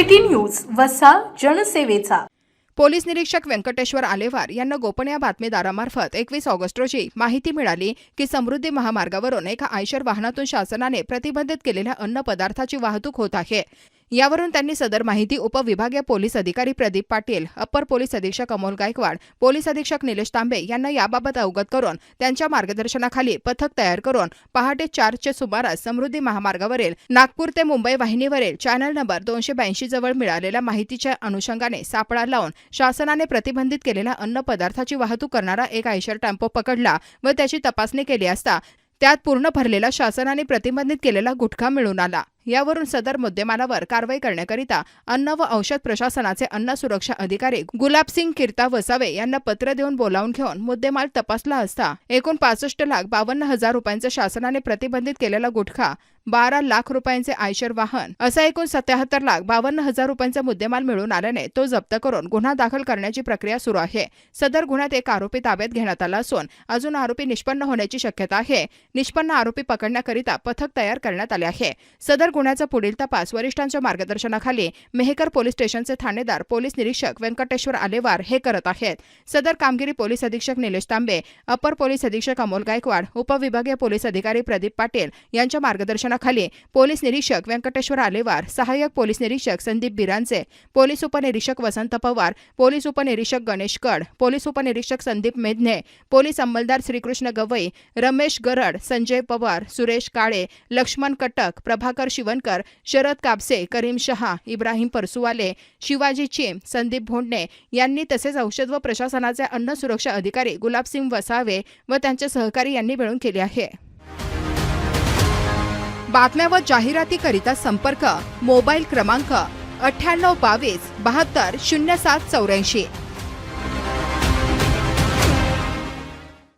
News वसा जनसेवेचा. Police निरीक्षक व्यंकटेश्वर आलेवार यांना गोपनीय बातमीदारामार्फत एकवीस ऑगस्ट रोजी माहिती मिळाली की समृद्धी महामार्गावरून एका आयशर वाहनातून शासनाने प्रतिबंधित केलेल्या अन्न पदार्थाची वाहतूक होत आहे. यावरून त्यांनी सदर माहिती उपविभागीय पोलीस अधिकारी प्रदीप पाटील अप्पर पोलीस अधीक्षक अमोल गायकवाड पोलीस अधीक्षक निलेश तांबे यांना याबाबत अवगत करून त्यांच्या मार्गदर्शनाखाली पथक तयार करून पहाटे चारच्या सुमारास समृद्धी महामार्गावरील नागपूर ते मुंबई वाहिनीवरील चॅनल नंबर दोनशे ब्याऐंशी जवळ मिळालेल्या माहितीच्या अनुषंगाने सापळा लावून शासनाने प्रतिबंधित केलेल्या अन्न पदार्थाची वाहतूक करणारा एक आयशर टेम्पो पकडला व त्याची तपासणी केली असता त्यात पूर्ण भरलेला शासनाने प्रतिबंधित केलेला गुटखा मिळून आला. यावरून सदर मुद्देमालावर कारवाई करण्याकरिता अन्न व औषध प्रशासनाचे अन्न सुरक्षा अधिकारी गुलाबसिंग किर्ता वसावे यांना पत्र देऊन बोलावून घेऊन मुद्देमाल तपासला असता एकूण पासष्ट लाख बावन्न हजार रुपयांचा शासनाने प्रतिबंधित केलेला गुटखा बारा लाख रुपयांचे आयशर वाहन असा एकूण सत्याहत्तर लाख बावन्न हजार रुपयांचा मुद्देमाल मिळून आल्याने तो जप्त करून गुन्हा दाखल करण्याची प्रक्रिया सुरू आहे. सदर गुन्ह्यात एक आरोपी ताब्यात घेण्यात आला असून अजून आरोपी निष्पन्न होण्याची शक्यता आहे. निष्पन्न आरोपी पकडण्याकरिता पथक तयार करण्यात आले आहे. सदर गुन्ह्याचा पुढील तपास वरिष्ठांच्या मार्गदर्शनाखाली मेहकर पोलीस स्टेशनचे ठाणेदार पोलीस निरीक्षक व्यंकटेश्वर आलेवार हे करत आहेत. सदर कामगिरी पोलीस अधीक्षक निलेश तांबे अपर पोलीस अधीक्षक अमोल गायकवाड उपविभागीय पोलीस अधिकारी प्रदीप पाटील यांच्या मार्गदर्शनाखाली पोलीस निरीक्षक व्यंकटेश्वर आलेवार सहाय्यक पोलीस निरीक्षक संदीप बिरांचे पोलीस उपनिरीक्षक वसंत पवार पोलीस उपनिरीक्षक गणेश गड पोलीस उपनिरीक्षक संदीप मेधने पोलीस अंमलदार श्रीकृष्ण गवई रमेश गरड संजय पवार सुरेश काळे लक्ष्मण कटक प्रभाकर शिवनकर शरद कापसे करीम शहा इब्राहिम परसुवाले शिवाजी चिम संदीप भोंडणे यांनी तसेच औषध व प्रशासनाचे अन्न सुरक्षा अधिकारी गुलाबसिंग वसावे व त्यांचे सहकारी यांनी मिळून केले आहे. बातम्या व जाहिरातीकरिता संपर्क मोबाईल क्रमांक अठ्ठ्याण्णव बावीस बहात्तर शून्य सात चौऱ्याऐंशी.